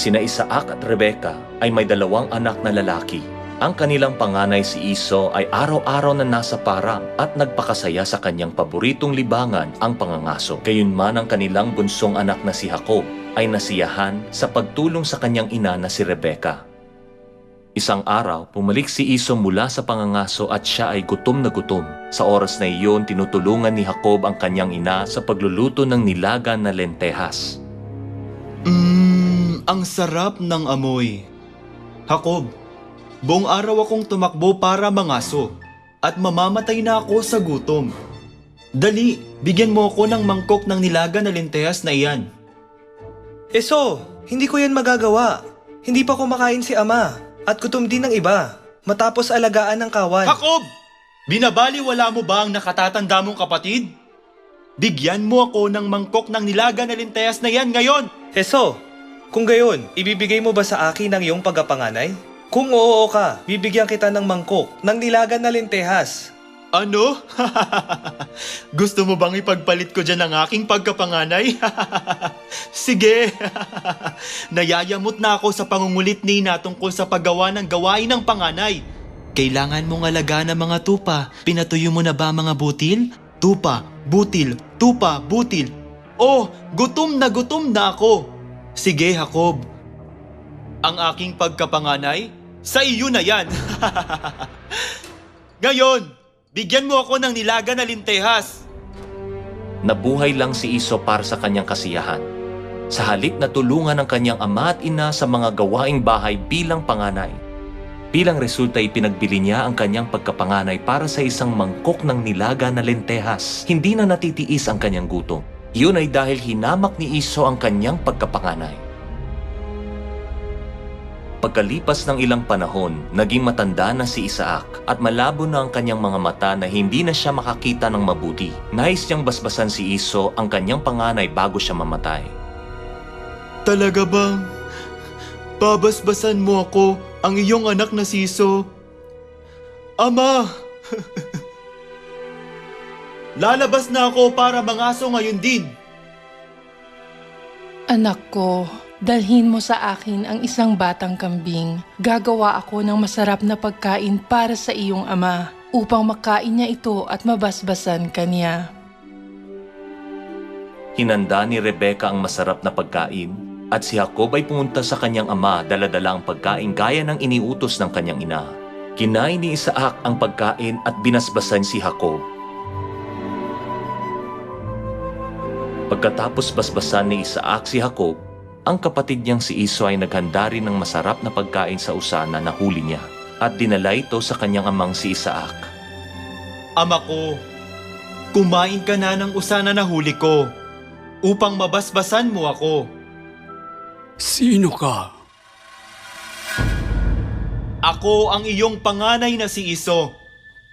Sina Isaac at Rebeka ay may dalawang anak na lalaki. Ang kanilang panganay si Iso ay araw-araw na nasa parang at nagpakasaya sa kanyang paboritong libangan, ang pangangaso. Gayunman ang kanilang bunsong anak na si Jacob ay nasiyahan sa pagtulong sa kanyang ina na si Rebeka. Isang araw, pumalik si Iso mula sa pangangaso at siya ay gutom na gutom. Sa oras na iyon, tinutulungan ni Jacob ang kanyang ina sa pagluluto ng nilaga na lentehas. Mmm, ang sarap ng amoy. Jacob, buong araw akong tumakbo para mangaso at mamamatay na ako sa gutom. Dali, bigyan mo ako ng mangkok ng nilaga na lentehas na iyan. Eso, hindi ko yan magagawa. Hindi pa kumakain si ama. At gutom din ng iba. Matapos alagaan ng kawan. Jacob! Binabaliwala mo ba ang nakatatanda mong kapatid? Bigyan mo ako ng mangkok ng nilaga na lentehas na yan ngayon! Eso, kung gayon, ibibigay mo ba sa akin ang iyong pagkapanganay? Kung oo ka, bibigyan kita ng mangkok ng nilagan na lentehas. Ano? Gusto mo bang ipagpalit ko dyan ang aking pagkapanganay? Sige. Nayayamot na ako sa pangungulit ni Ina tungkol sa paggawa ng gawain ng panganay. Kailangan mong alagaan ang mga tupa. Pinatuyo mo na ba mga butil? Tupa, butil, tupa, butil. Oh, gutom na gutom na ako. Sige, Jacob. Ang aking pagkapanganay, sa iyo na yan. Ngayon, bigyan mo ako ng nilaga na lintehas. Nabuhay lang si Iso para sa kanyang kasiyahan. Sa halip na tulungan ng kanyang ama at ina sa mga gawaing bahay bilang panganay. Bilang resulta ay pinagbili niya ang kanyang pagkapanganay para sa isang mangkok ng nilaga na lentehas. Hindi na natitiis ang kanyang gutom. Yun ay dahil hinamak ni Iso ang kanyang pagkapanganay. Pagkalipas ng ilang panahon, naging matanda na si Isaac at malabo na ang kanyang mga mata na hindi na siya makakita ng mabuti. Nais niyang basbasan si Iso ang kanyang panganay bago siya mamatay. Talaga bang babasbasan mo ako ang iyong anak na siso? Ama! Lalabas na ako para mangaso ngayon din. Anak ko, dalhin mo sa akin ang isang batang kambing. Gagawa ako ng masarap na pagkain para sa iyong ama upang makain niya ito at mabasbasan kaniya. Hinanda ni Rebeka ang masarap na pagkain at si Jacob ay pumunta sa kanyang ama daladala ang pagkain gaya ng iniutos ng kanyang ina. Kinain ni Isaac ang pagkain at binasbasan si Jacob. Pagkatapos basbasan ni Isaac si Jacob, ang kapatid niyang si Iso ay naghanda rin ng masarap na pagkain sa usana na huli niya at dinala ito sa kanyang amang si Isaac. Ama ko, kumain ka na ng usana na huli ko upang mabasbasan mo ako. Sino ka? Ako ang iyong panganay na si Iso.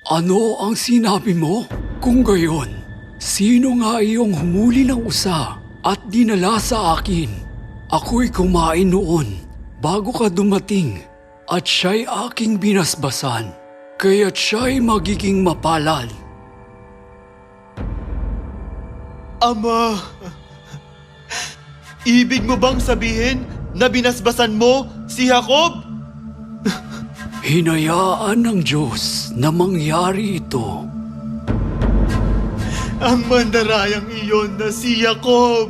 Ano ang sinabi mo? Kung gayon, sino nga iyong humuli ng usa at dinala sa akin? Ako'y kumain noon bago ka dumating at siya'y aking binasbasan. Kaya't siya'y magiging mapalad. Ama! Ibig mo bang sabihin na binasbasan mo si Jacob? Hinayaan ng Diyos na mangyari ito. Ang mandarayang iyon na si Jacob!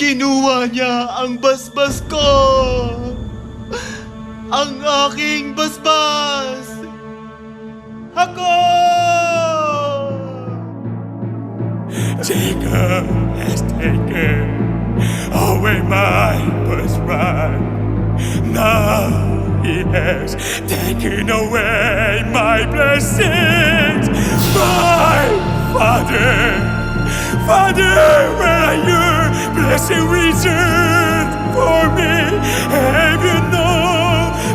Kinuha niya ang basbas ko! Ang aking basbas! Jacob! Jacob has taken away my birthright. Now he has taken away my blessings. My father, father, where are your blessing reserved for me? Have you no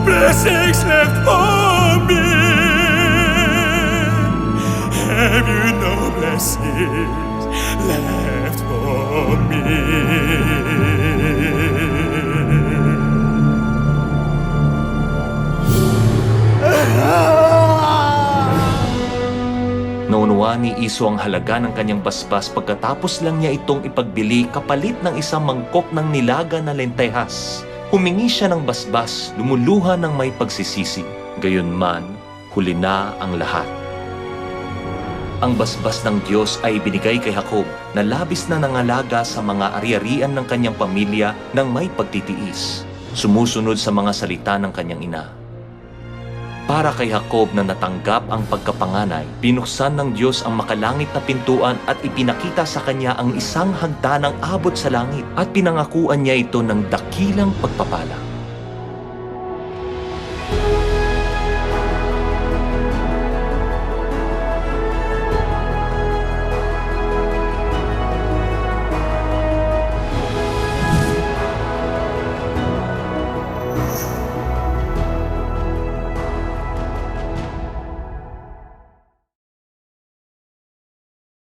blessings left for me? Have you no blessings left for me? Kinuha ni Iso ang halaga ng kanyang basbas pagkatapos lang niya itong ipagbili kapalit ng isang mangkok ng nilaga na lentehas. Humingi siya ng basbas, lumuluha ng may pagsisisi. Gayunman, huli na ang lahat. Ang basbas ng Diyos ay binigay kay Jacob na labis na nangalaga sa mga ari-arian ng kanyang pamilya ng may pagtitiis. Sumusunod sa mga salita ng kanyang ina. Para kay Jacob na natanggap ang pagkapanganay, binuksan ng Diyos ang makalangit na pintuan at ipinakita sa kanya ang isang hagdanang abot sa langit at pinangakuan niya ito ng dakilang pagpapala.